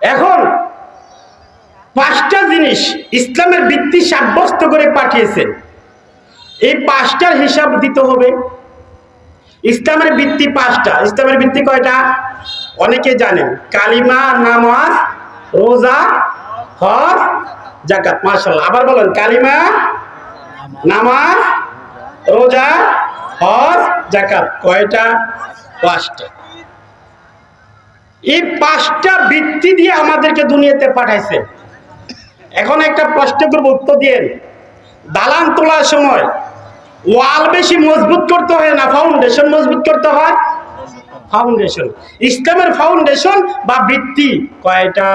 এখন পাঁচটা জিনিস ইসলামের ভিত্তি সাব্যস্ত করে পাঠিয়েছেন এই পাঁচটার হিসাব দিতে হবে। ইসলামের ভিত্তি পাঁচটা। ইসলামের ভিত্তি কয়টা? অনেকে জানেন কালিমা, নামাজ, রোজা, হজ জাকাত মাশাল্লাহ আবার বলেন, কালিমা, নামাজ, রোজা, হজ জাকাত কয়টা? পাঁচটা। এই পাঁচটা বৃত্তি দিয়ে আমাদেরকে দুনিয়াতে পাঠাইছে। এখন একটা প্রশ্ন করব, উত্তর দিয়েন। দালান তোলার সময় ওয়াল বেশি মজবুত করতে হয় না ফাউন্ডেশন মজবুত করতে হয়? ফাউন্ডেশন ইসলামের ফাউন্ডেশন বা বৃত্তি কয়টা?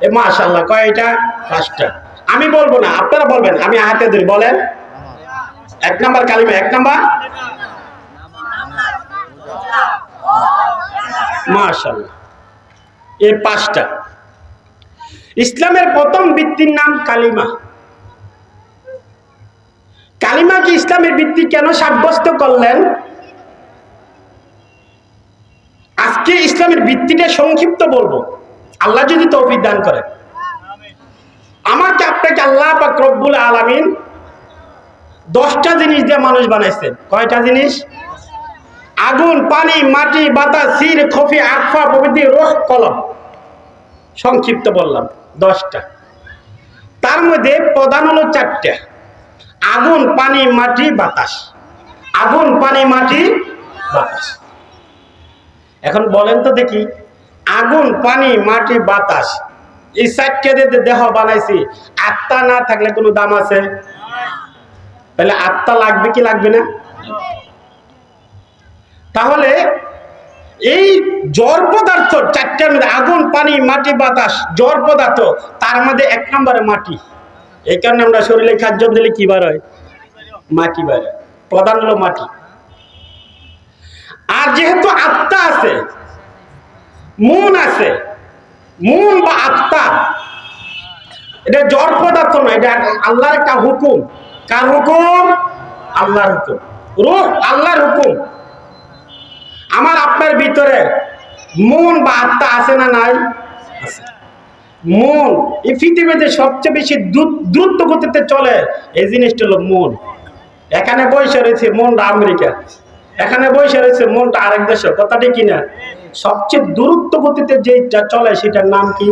এ মাশাল্লাহ কয়টা? পাঁচটা। আমি বলব না, আপনারা বলবেন, আমি হাতে ধরি, বলেন। এক নাম্বার কালিমা, এক নাম্বার। মাশাল্লাহ এই পাঁচটা। ইসলামের প্রথম ভিত্তির নাম কালিমা। কালিমাকে ইসলামের ভিত্তি কেন সাব্যস্ত করলেন? আজকে ইসলামের ভিত্তিটা সংক্ষিপ্ত বলব। আল্লাহ যদি তৌফিক দান করেন। আমাকে আপনাকে আল্লাহ বা রব্বুল আলামিন দশটা জিনিস দিয়ে মানুষ বানাইছেন। কয়টা জিনিস? আগুন, পানি, মাটি, বাতাস সির খফি, আকফা, প্রভৃতি রোহ কলম। সংক্ষিপ্ত বললাম, দশটা। তার মধ্যে প্রধান হলো চারটে। আগুন, পানি, মাটি, বাতাস। আগুন, পানি, মাটি, বাতাস। এখন বলেন তো দেখি, আগুন, পানি, মাটি, বাতাস, এই চারটে দেহ বানাইছি, আত্মা না থাকলে কোনো দাম আছে? তাহলে আত্মা লাগবে কি লাগবে না? তাহলে এই জড় পদার্থ চারটার মধ্যে, আগুন, পানি, মাটি, বাতাস, জড় পদার্থ, তার মধ্যে এক নম্বরে মাটি। এই কারণে আমরা শরীরে খাদ্য দিলে কি বার হয়? মাটি বার প্রধান হলো মাটি। আর যেহেতু আত্মা আছে, মন আছে, মন বা আত্মা, এটা জড় পদার্থ নয়, এটা আল্লাহর একটা হুকুম। কার হুকুম? আল্লাহর হুকুম। রূহ আল্লাহর হুকুম। আমার আপনার ভিতরে মন বা আত্মা আছে না নাই? মন, এই পৃথিবীতে সবচেয়ে বেশি দ্রুত দ্রুত গতিতে চলে এই জিনিসটা হলো মন। এখানে বসে রয়েছে মনটা আমেরিকা। এখানে বসে রয়েছে মনটা আরেক দেশে, কথাটি কিনা সবচেয়ে দূরত্ব গতিতে যেটা চলে সেটার নাম কি?